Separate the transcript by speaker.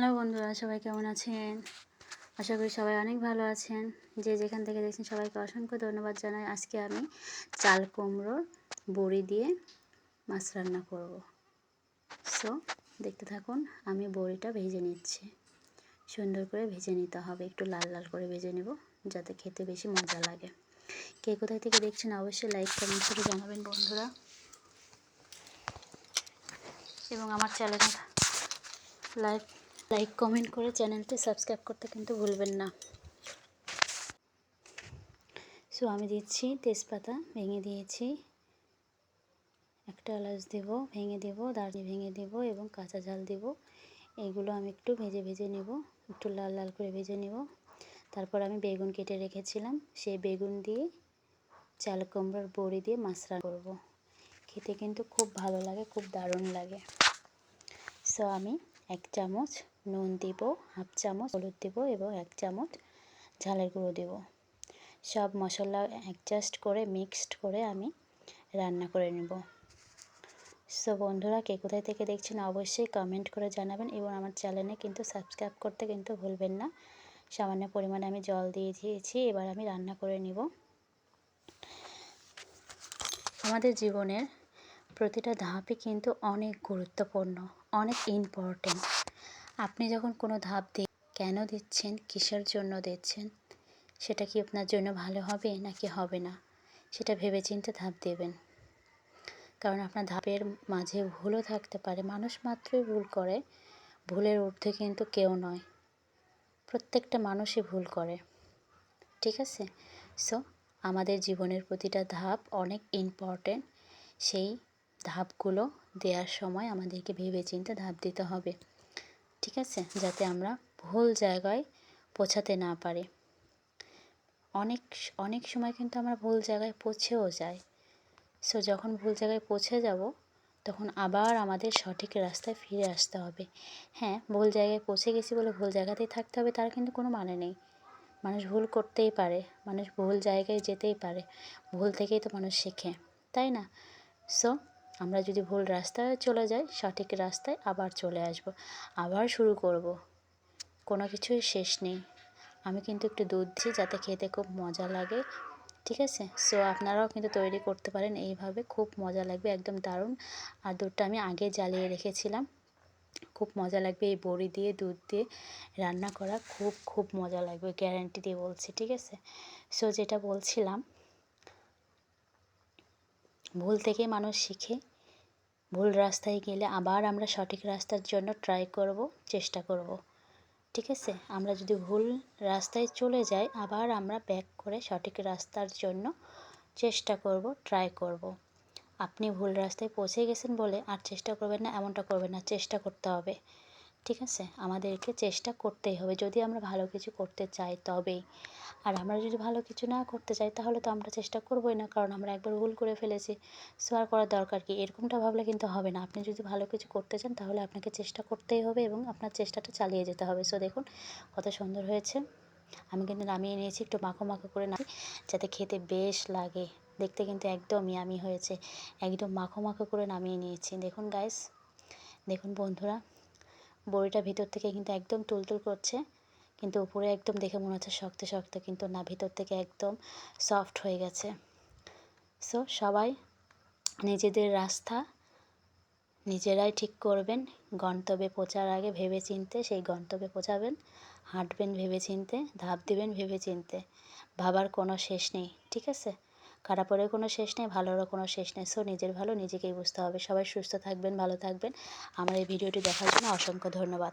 Speaker 1: Hello বন্ধুরা, সবাই কেমন আছেন? আশা করি সবাই অনেক ভালো আছেন। যে যেখান থেকে দেখছেন সবাইকে অসংখ্য ধন্যবাদ জানাই। আজকে আমি চাল কুমড়োর বড়ি দিয়ে মাছ রান্না করব। সো দেখতে থাকুন, আমি বড়িটা ভেজে নিচ্ছি। সুন্দর করে ভেজে নিতে হবে। একটু লাল লাল করে ভেজে নেব, যাতে খেতে বেশি মজা লাগে। কে কোথায় থেকে দেখছেন অবশ্যই লাইক কমেন্ট করে জানাবেন বন্ধুরা। এবং আমার চ্যানেল লাইক লাইক কমেন্ট করে চ্যানেলটি সাবস্ক্রাইব করতে কিন্তু ভুলবেন না। সো আমি দিচ্ছি তেজপাতা, ভেঙে দিয়েছি। একটা এলাচ দেব, ভেঙে দেব দাঁড়িয়ে ভেঙে দেব এবং কাঁচা ঝাল দেব। এইগুলো আমি একটু ভেজে ভেজে নেব, একটু লাল লাল করে ভেজে নেব। তারপর আমি বেগুন কেটে রেখেছিলাম, সেই বেগুন দিয়ে চাল কুমড়োর বড়ি দিয়ে মাছ রান্না করব। খেতে কিন্তু খুব ভালো লাগে, খুব দারুণ লাগে। সো আমি এক চামচ নুন দিব, হাফ চামচ হলুদ দেব এবং এক চামচ ঝালের গুঁড়ো দেব। সব মশলা অ্যাডজাস্ট করে মিক্সড করে আমি রান্না করে নেব। সো বন্ধুরা, কে কোথায় থেকে দেখছেন অবশ্যই কমেন্ট করে জানাবেন এবং আমার চ্যানেলে কিন্তু সাবস্ক্রাইব করতে কিন্তু ভুলবেন না। সামান্য পরিমাণে আমি জল দিয়ে দিয়েছি, এবার আমি রান্না করে নিব। আমাদের জীবনের প্রতিটা ধাপই কিন্তু অনেক গুরুত্বপূর্ণ, অনেক ইম্পর্টেন্ট আপনি যখন কোনো ধাপ দি, কেন দিচ্ছেন, কিসের জন্য দিচ্ছেন, সেটা কি আপনার জন্য ভালো হবে নাকি হবে না, সেটা ভেবে চিন্তে ধাপ দেবেন। কারণ আপনার ধাপের মাঝে ভুলও থাকতে পারে, মানুষ মাত্রই ভুল করে, ভুলের ঊর্ধ্বে কিন্তু কেউ নয়, প্রত্যেকটা মানুষই ভুল করে, ঠিক আছে? সো আমাদের জীবনের প্রতিটা ধাপ অনেক ইম্পর্টেন্ট সেই ধাপগুলো দেওয়ার সময় আমাদেরকে ভেবে চিন্তে ধাপ দিতে হবে। ঠিক আছে? যাতে আমরা ভুল জায়গায় পৌঁছাতে না পারি। অনেক অনেক সময় কিন্তু আমরা ভুল জায়গায় পৌঁছেও যাই। সো যখন ভুল জায়গায় পৌঁছে যাব, তখন আবার আমাদের সঠিক রাস্তায় ফিরে আসতে হবে। হ্যাঁ ভুল জায়গায় পৌঁছে গেছি বলে ভুল জায়গাতেই থাকতে হবে, তার কিন্তু কোনো মানে নেই। মানুষ ভুল করতেই পারে, মানুষ ভুল জায়গায় যেতেই পারে। ভুল থেকেই তো মানুষ শেখে, তাই না? সো আমরা যদি ভুল রাস্তায় চলে যাই, সঠিক রাস্তায় আবার চলে আসব, আবার শুরু করব। কোনো কিছুই শেষ নেই। আমি কিন্তু একটু দুধ দিই যাতে খেতে খুব মজা লাগে, ঠিক আছে? সো আপনারাও কিন্তু তৈরি করতে পারেন এইভাবে। খুব মজা লাগবে, একদম দারুণ। আর দুধটা আমি আগে জ্বালিয়ে রেখেছিলাম। খুব মজা লাগবে এই বড়ি দিয়ে, দুধ দিয়ে রান্না করা। খুব খুব মজা লাগবে গ্যারান্টি দিয়ে বলছি, ঠিক আছে? সো যেটা বলছিলাম, ভুল থেকে মানুষ শিখে ভুল রাস্তায় গেলে আবার আমরা সঠিক রাস্তার জন্য ট্রাই করব, চেষ্টা করব। ঠিক আছে? আমরা যদি ভুল রাস্তায় চলে যাই, আবার আমরা ব্যাক করে সঠিক রাস্তার জন্য চেষ্টা করব ট্রাই করব। আপনি ভুল রাস্তায় পৌঁছে গেছেন বলে আর চেষ্টা করবেন না, এমনটা করবেন না, চেষ্টা করতে হবে। ঠিক আছে? আমাদেরকে চেষ্টা করতেই হবে। যদি আমরা ভালো কিছু করতে চাই তবেই আর আমরা যদি ভালো কিছু না করতে চাই, তাহলে তো আমরা চেষ্টা করবোই না, কারণ আমরা একবার ভুল করে ফেলেছি। সো আর করার দরকার কি? এরকমটা ভাবলে কিন্তু হবে না। আপনি যদি ভালো কিছু করতে চান, তাহলে আপনাকে চেষ্টা করতেই হবে এবং আপনার চেষ্টাটা চালিয়ে যেতে হবে। সো দেখুন, কত সুন্দর হয়েছে। আমি কিন্তু নামিয়ে নিয়েছি, একটু মাখো মাখো করে নামি, যাতে খেতে বেশ লাগে। দেখতে কিন্তু একদম ইয়ামি হয়েছে। একদম মাখো মাখো করে নামিয়ে নিয়েছি। দেখুন গাইস দেখুন, বন্ধুরা। বড়িটা ভিতর থেকে কিন্তু একদম তুলতুল করছে। কিন্তু উপরে একদম দেখে মনে হচ্ছে শক্ত শক্ত, কিন্তু না, ভিতর থেকে একদম সফট হয়ে গেছে। সো সবাই নিজেদের রাস্তা নিজেরাই ঠিক করবেন। গন্তব্যে পৌঁছার আগে ভেবে চিনতে সেই গন্তব্যে পৌঁছাবেন। হাঁটবেন ভেবে চিনতে ধাপ দেবেন ভেবে চিনতে ভাবার কোনো শেষ নেই, ঠিক আছে? খারাপেরও কোনো শেষ নেই, ভালোরও কোনো শেষ নেই। সো নিজের ভালো নিজেকেই বুঝতে হবে। সবাই সুস্থ থাকবেন, ভালো থাকবেন। আমার এই ভিডিওটি দেখার জন্য অসংখ্য ধন্যবাদ।